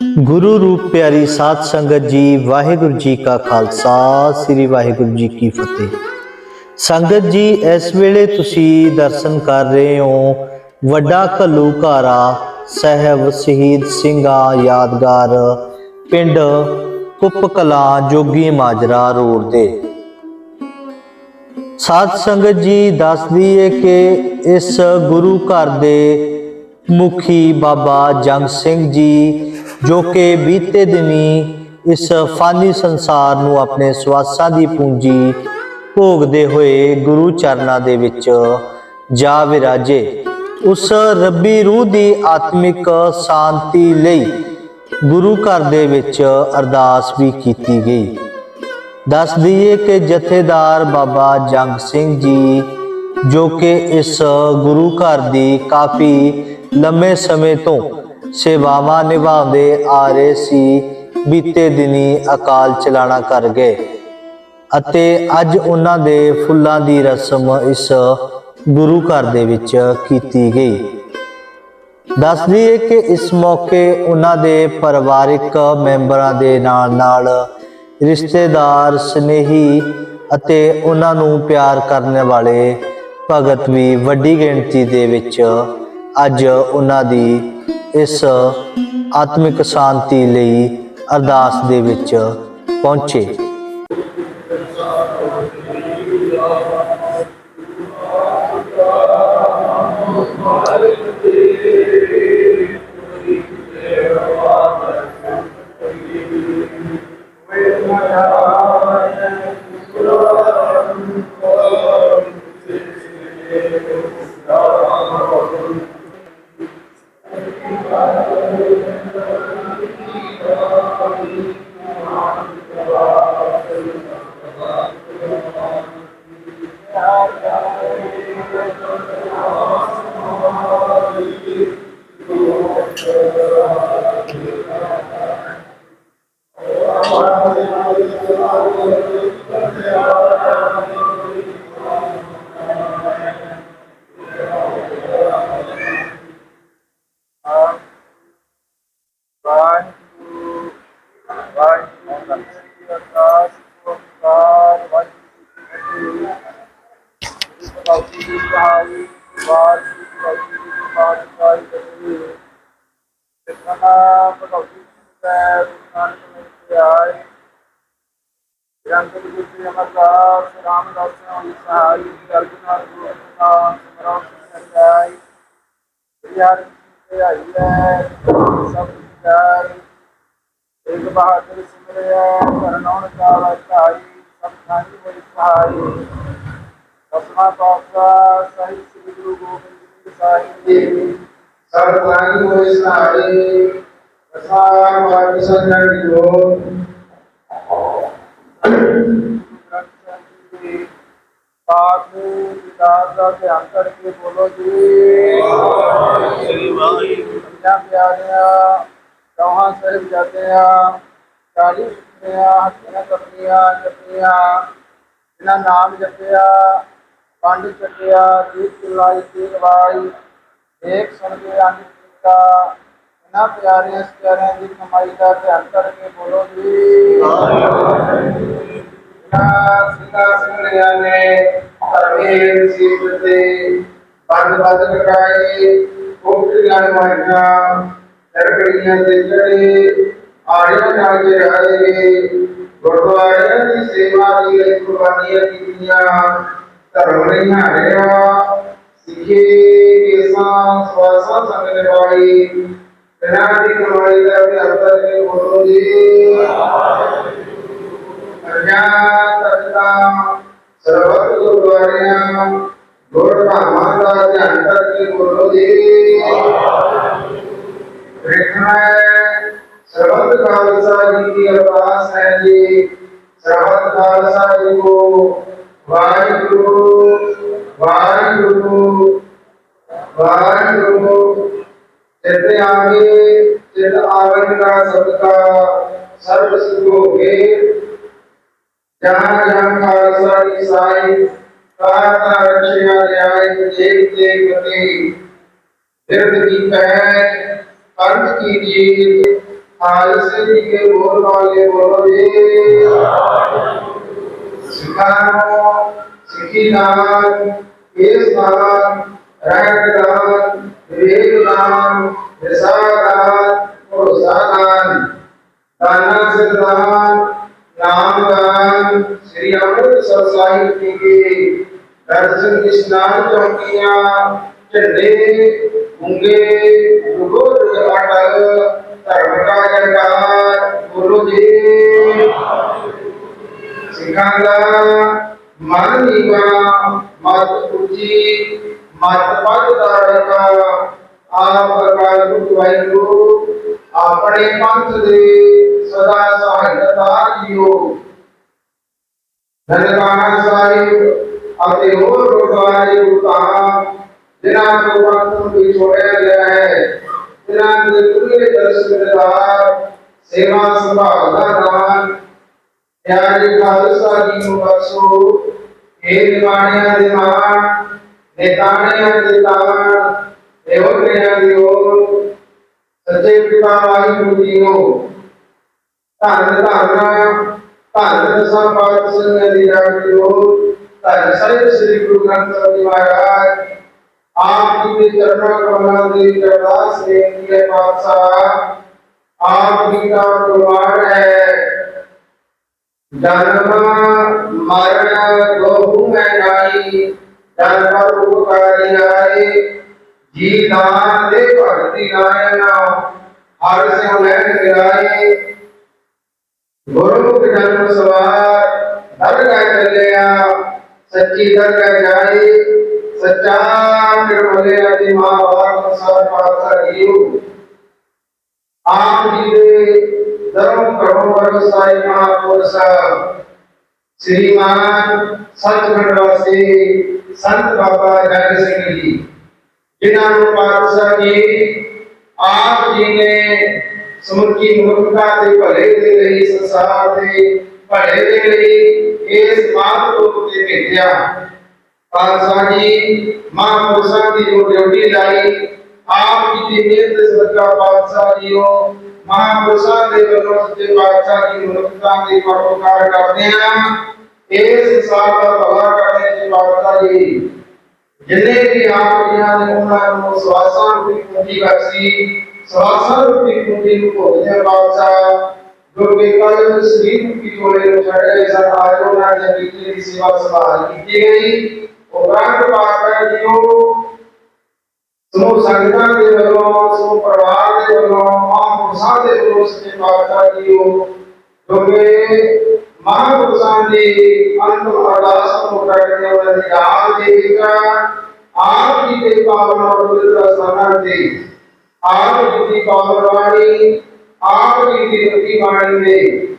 ਗੁਰੂ ਰੂਪ ਪਿਆਰੀ ਸਾਧ ਸੰਗਤ ਜੀ, ਵਾਹਿਗੁਰੂ ਜੀ ਕਾ ਖਾਲਸਾ, ਸ੍ਰੀ ਵਾਹਿਗੁਰੂ ਜੀ ਕੀ ਫਤਿਹ। ਸੰਗਤ ਜੀ, ਇਸ ਵੇਲੇ ਤੁਸੀਂ ਦਰਸ਼ਨ ਕਰ ਰਹੇ ਹੋ ਵੱਡਾ ਘੱਲੂਘਾਰਾ ਸਾਹਿਬ ਸ਼ਹੀਦ ਸਿੰਘਾਂ ਯਾਦਗਾਰ ਪਿੰਡ ਕੁੱਪ ਕਲਾਂ ਜੋਗੀ ਮਾਜਰਾ ਰੋਡ ਦੇ। ਸਾਧ ਸੰਗਤ ਜੀ ਦੱਸਦੀ ਹੈ ਕਿ ਇਸ ਗੁਰੂ ਘਰ ਦੇ ਮੁਖੀ ਬਾਬਾ ਜੰਗ ਸਿੰਘ ਜੀ ਜੋ ਕਿ ਬੀਤੇ ਦਿਨੀ ਇਸ ਫਾਨੀ ਸੰਸਾਰ ਨੂੰ ਆਪਣੇ ਸਵਾਸਾਂ ਦੀ ਪੂੰਜੀ ਭੋਗਦੇ ਹੋਏ ਗੁਰੂ ਚਰਨਾਂ ਦੇ ਵਿੱਚ ਜਾ ਵਿਰਾਜੇ, ਉਸ ਰੱਬੀ ਰੂਹ ਦੀ ਆਤਮਿਕ ਸ਼ਾਂਤੀ ਲਈ ਗੁਰੂ ਘਰ ਦੇ ਵਿੱਚ ਅਰਦਾਸ ਵੀ ਕੀਤੀ ਗਈ। ਦੱਸ ਦਈਏ ਕਿ ਜਥੇਦਾਰ ਬਾਬਾ ਜੰਗ ਸਿੰਘ ਜੀ, ਜੋ ਕਿ ਇਸ ਗੁਰੂ ਘਰ ਦੀ ਕਾਫੀ ਲੰਮੇ ਸਮੇਂ ਤੋਂ ਸੇਵਾਵਾਂ ਨਿਭਾਉਂਦੇ ਆ ਰਹੇ ਸੀ। ਬੀਤੇ ਦਿਨੀ ਅਕਾਲ ਚਲਾਣਾ ਕਰ ਗਏ ਅਤੇ ਅੱਜ ਉਹਨਾਂ ਦੇ ਫੁੱਲਾਂ ਦੀ ਰਸਮ ਇਸ ਗੁਰੂ ਘਰ ਦੇ ਵਿੱਚ ਕੀਤੀ ਗਈ। ਦੱਸ ਦਈਏ ਕਿ ਇਸ ਮੌਕੇ ਉਹਨਾਂ ਦੇ ਪਰਿਵਾਰਿਕ ਮੈਂਬਰਾਂ ਦੇ ਨਾਲ ਨਾਲ ਰਿਸ਼ਤੇਦਾਰ, ਸਨੇਹੀ ਅਤੇ ਉਹਨਾਂ ਨੂੰ ਪਿਆਰ ਕਰਨ ਵਾਲੇ ਭਗਤ ਵੀ ਵੱਡੀ ਗਿਣਤੀ ਦੇ ਵਿੱਚ ਅੱਜ ਉਹਨਾਂ ਦੀ ਇਸ ਆਤਮਿਕ ਸ਼ਾਂਤੀ ਲਈ ਅਰਦਾਸ ਦੇ ਵਿੱਚ ਪਹੁੰਚੇ। says, Nanak Mithya, Rankin Guru Yamaka, Ram Dasan Sai, Arjuna Guru Samara Sai, Riyar Mithya, Sab Jai, एक बहादुर सिमरय करनौन काला साई सब धानी बड़ी सहाय कसमा पासा सही श्री गुरु गोविंद साई सब धानी बड़ी सहाय ਅਸਾਂ ਵਾਹਿਗੁਰੂ ਸੰਗਤ ਦੀ ਜੋਤ ਸਾਧੂ ਵਿਦਾਸ ਦਾ ਧਿਆਨ ਕਰਕੇ ਬੋਲੋ ਜੀ ਵਾਹਿਗੁਰੂ ਪਿਆਰਿਆ ਦੋਹਾਂ ਸਾਹਿਬ ਜਾਂਦੇ ਆ ਚਾਲੀ ਸੁਣਿਆ ਹੱਥੀਆਂ ਕਰਨੀਆਂ ਜਪੀਆਂ ਇਹਨਾਂ ਨਾਮ ਜਪਿਆ ਪੰਡ ਚੱਕਿਆ ਦੀਪ ਲਾਈ ਤੀਰ ਵਾਈ ਇੱਕ ਸੁਣ ਕੇ ਅੰਨ ਕੀਤਾ ना प्यारे प्यारे जी कमाई का ध्यान करके बोलो जी। सीता सिंधिया ने परमेर जीत दे बंद बंद लगाई उठिया मारिया लड़कड़ियाँ से चढ़े आर्या नाल के राजे गुरुद्वारे की सेवा की, कुर्बानियाँ कीतियाँ। धर्म नहीं हारिया सिखे केसां स्वासां संग निभाई। ਸਵਾਸਾਂ ਦੀ ਕਮਾਈ ਦਾ ਵੀ ਅੰਦਰ ਕੇ ਬੋਲੋ ਜੀ ਅਰਜਾ ਤਤਨਾ ਸਰਬਤ ਗੁਰਦੁਆਰਿਆਂ ਗੁਰਧਾਮਾਂ ਦਾ ਧਿਆਨ ਕਰਕੇ ਬੋਲੋ ਜੀ ਦੇਖਣਾ ਸਰਬਤ ਖਾਲਸਾ ਜੀ ਦੀ ਅਰਦਾਸ ਹੈ ਜੀ ਸਰਬਤ ਖਾਲਸਾ ਜੀ ਕੋ ਵਾਹਿਗੁਰੂ ਵਾਹਿਗੁਰੂ ਵਾਹਿਗੁਰੂ। कहते आगे चित आवन का सबका सर्व सिद्धो गे जहाँ जहाँ खालसा साई ताता रक्षिया न्याय एक एक मते विरद की पहन पंथ की जीत खालसे जी के बोल वाले बोलो ये सिखानो, सिखी दान केस दान रैक दान दर्शन स्नान चौकिया झंडे उंगे रुको अटल धर्म का जयकार बोलो जी। सिखा का मन नीवा मत उची मत पद तारका आप प्रकार वाहिगुरु अपने पंथ दे, सदा सहायता कियो धन्यवाद साहिब। ਅਤੇ ਹੋਰ ਗੁਰਦੁਆਰੇ ਗੁਰਤਾਂ ਜਿਨ੍ਹਾਂ ਤੋਂ ਪੰਥ ਨੂੰ ਵਿਛੋੜਿਆ ਗਿਆ ਹੈ, ਜਿਨ੍ਹਾਂ ਦੇ ਤੁਲੇ ਦਰਸ਼ਨ ਦਿਦਾਰ ਸੇਵਾ ਸੰਭਾਲ ਦਾ ਦਾਨ, ਪਿਆਰੇ ਖਾਲਸਾ ਜੀ ਨੂੰ ਬਖਸ਼ੋ ਇਹ ਨਿਮਾਣਿਆਂ ਦੇ ਮਾਣ, ਨੇਤਾਣਿਆਂ ਦੇ ਤਾਣ, ਦੇਵਤਿਆਂ ਦੀ ਓਰ, ਸੱਚੇ ਪਿਤਾ ਵਾਹਿਗੁਰੂ ਜੀ ਨੂੰ। ਧੰਨ ਧੰਨ ਧੰਨ ਸੰਪਾਤ ਸਿੰਘ ਦੀ ਰਾਖੀ ਹੋ सर्व श्री गुरु ग्रंथ साहिब महाराज आपके चरणों कमलादेव चरदास के पातशाह आपकी का प्रमाण है। जन्म मरण गोहु में नाई जन पर उपकारी आए जी दान दे भक्ति गायना, हर से उन्हें गिराए गुरु के जन्म सवार दर गए चले आप ਜਨਮ ਸਵਾਰ ਦਰਗਾਹ ਚੱਲਿਆ ਸੱਚੀ ਦਰਗਾਹ ਜਾਏ ਸੱਚਾ ਨਿਰਮਲੇ ਅਤੀ ਮਹਾਵਾਰ ਸਰ ਪਾਤਸ਼ਾਹ ਜੀਓ ਆਪ ਜੀ ਦੇ ਧਰਮ ਕਰਮ ਵਰਗ ਸਾਈ ਮਹਾਪੁਰਸ਼ ਸ੍ਰੀਮਾਨ ਸਤਿਗੁਰ ਵਾਸੀ ਸੰਤ ਬਾਬਾ ਜਗ ਸਿੰਘ ਜੀ ਜਿਨ੍ਹਾਂ ਨੂੰ ਪਾਤਸ਼ਾਹ ਜੀ ਆਪ ਜੀ ਨੇ ਸਮੁੱਚੀ ਮਨੁੱਖਤਾ ਦੇ ਭਲੇ ਦੇ ਲਈ ਸੰਸਾਰ ਦੇ ਭਲੇ ਦੇ ਲਈ ਇਸ ਮਾਤ ਤੋਂ ਤੇ ਭੇਜਿਆ ਪਾਤਸ਼ਾਹ ਜੀ ਮਹਾਂਪੁਰਸ਼ਾਂ ਦੀ ਜੋ ਡਿਊਟੀ ਲਾਈ ਆਪ ਜੀ ਦੀ ਮਿਹਨਤ ਸਦਕਾ ਪਾਤਸ਼ਾਹ ਜੀਓ ਮਹਾਂਪੁਰਸ਼ਾਂ ਦੇ ਵੱਲੋਂ ਸੱਚੇ ਪਾਤਸ਼ਾਹ ਜੀ ਮਨੁੱਖਤਾ ਦੀ ਪਰੋਕਾਰ ਕਰਦੇ ਆ ਇਸ ਸਾਲ ਦਾ ਭਲਾ ਕਰਨੇ ਦੀ ਪਾਤਸ਼ਾਹ ਜੀ ਜਿੰਨੇ ਵੀ ਆਪ ਜੀਆਂ ਨੇ ਉਹਨਾਂ ਨੂੰ ਸਵਾਸਾਂ ਰੂਪੀ ਪੂੰਜੀ ਬਖਸ਼ੀ ਸਵਾਸਾਂ ਰੂਪੀ ਪੂੰਜੀ ਨੂੰ ਭੋਗਦੇ ਪਾਤਸ਼ਾਹ दुर्विकायन श्री की जोड़े छड़े सर आयो ना जबी की सेवा संभाल की गई। उपरांत पार्वतियों समूह संघना के बलों, समूह परिवार के बलों महापुरुषा के बलों से पार्वतियों जोगे महापुरुषा ने अंत अरदास को करने वाले राम देवी का आपकी कृपा और पवित्र स्नान दे आप की पावन वाणी ਆਪ ਜੀ ਦੇ ਪਾਵਨ ਔਰ ਪਵਿੱਤਰ ਸਥਾਨਾਂ ਤੇ ਆਪ ਜੀ ਦੀ ਪਾਵਨ ਬਾਣੀ ਆਪ ਜੀ ਦੀ ਰਤੀ ਬਾਣੀ ਦੇ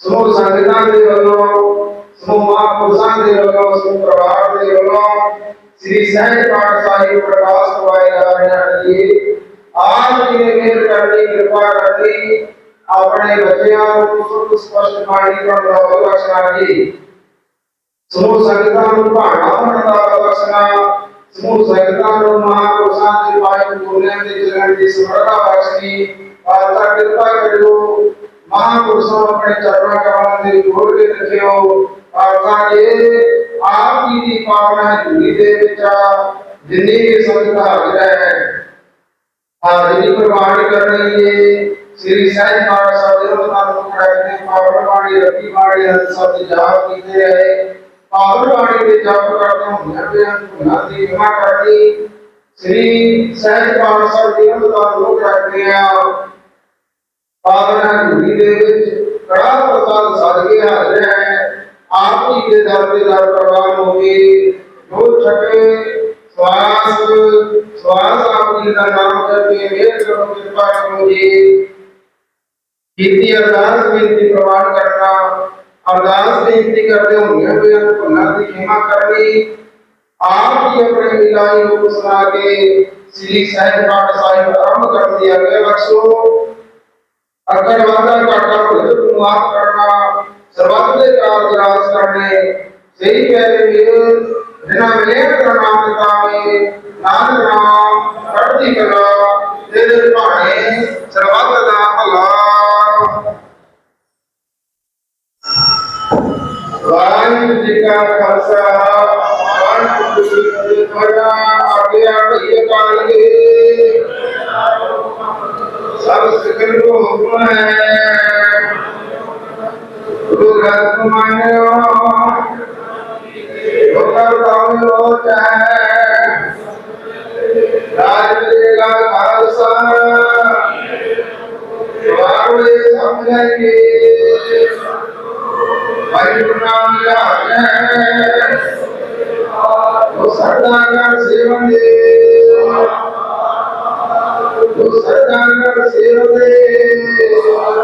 ਸਮੂਹ ਸੰਗਤਾਂ ਦੇ ਵੱਲੋਂ ਸਮੂਹ ਮਹਾਂਪੁਰਸ਼ਾਂ ਦੇ ਵੱਲੋਂ ਸਮੂਹ ਪਰਿਵਾਰ ਦੇ ਵੱਲੋਂ ਸ੍ਰੀ ਸਹਿਜ ਪਾਠ ਸਾਹਿਬ ਪ੍ਰਕਾਸ਼ ਕਰਵਾਏ ਜਾ ਰਹੇ ਹਨ ਜੀ ਆਪ ਜੀ ਨੇ ਮਿਹਰ ਕਰਨੀ ਕਿਰਪਾ ਕਰਨੀ ਆਪਣੇ ਬੱਚਿਆਂ ਨੂੰ ਸੁਖ ਸਪਸ਼ਟ ਬਾਣੀ ਤੋਂ ਲਾਭ ਬਖਸ਼ਣਾ ਜੀ ਸਮੂਹ ਸੰਗਤਾਂ ਨੂੰ ਭਾਣਾ ਬਣਦਾ ਬਖਸ਼ਣਾ ਸਮੂਹ ਸੰਗਤਾਂ ਨੂੰ ਮਹਾਂਪੁਰਸ਼ਾਂ ਦੇ ਪਾਏ ਬੋਲਿਆਂ ਦੇ ਚਰਨ ਦੀ ਸਮਰਤਾ ਬਖਸ਼ਣੀ માતા કૃપા કરજો મહાપુરુષો આપણે ચરણા કમળથી જોડી રખ્યો માતા કે आपकी की पावना झूली दे विचार जिन्नी के संत हाजिर है हाजिरी प्रवाणी कर रही है श्री साईं महाराज साहब जी नाम को कहते पावन वाणी रवि वाणी हर सब जाप कीते रहे पावन वाणी के जाप करते हम घर पे हम गुना की क्षमा करती श्री साईं महाराज साहब जी नाम को कहते हैं ਪਾਵਨ ਹਜ਼ੂਰੀ ਦੇ ਵਿੱਚ ਕੜਾ ਪ੍ਰਸਾਦ ਸਦਕੇ ਹਾਜ਼ਰ ਹੈ ਆਪ ਜੀ ਦੇ ਦਰ ਤੇ ਦਰ ਪ੍ਰਵਾਨ ਹੋਵੇ ਜੋ ਛਕੇ ਸਵਾਸ ਸਵਾਸ ਆਪ ਜੀ ਦਾ ਨਾਮ ਕਰਕੇ ਮੇਰ ਕਰੋ ਕਿਰਪਾ ਕਰੋ ਜੀ ਕੀਤੀ ਅਰਦਾਸ ਬੇਨਤੀ ਪ੍ਰਵਾਨ ਕਰਨਾ ਅਰਦਾਸ ਬੇਨਤੀ ਕਰਦੇ ਹੋਈਆਂ ਵੀ ਭੁੱਲਾਂ ਦੀ ਖਿਮਾ ਕਰਨੀ ਆਪ ਜੀ ਆਪਣੇ ਇਲਾਹੀ ਰੂਪ ਸੁਣਾ ਕੇ ਸ੍ਰੀ ਸਹਿਜ ਪਾਠ ਸਾਹਿਬ ਆਰੰਭ ਕਰਨ ਦੀ ਆਗਿਆ ਬਖਸ਼ੋ ਅਕੜ अर्थात इमानदार काढण्यामध्ये माफ़ करणं सर्वातले कारग्रास करणे सही पहले मेल बिना मिले प्रणाम नितावे नान नाम करती कला दे जी का खालसा आगे आगे ये सबसे আছে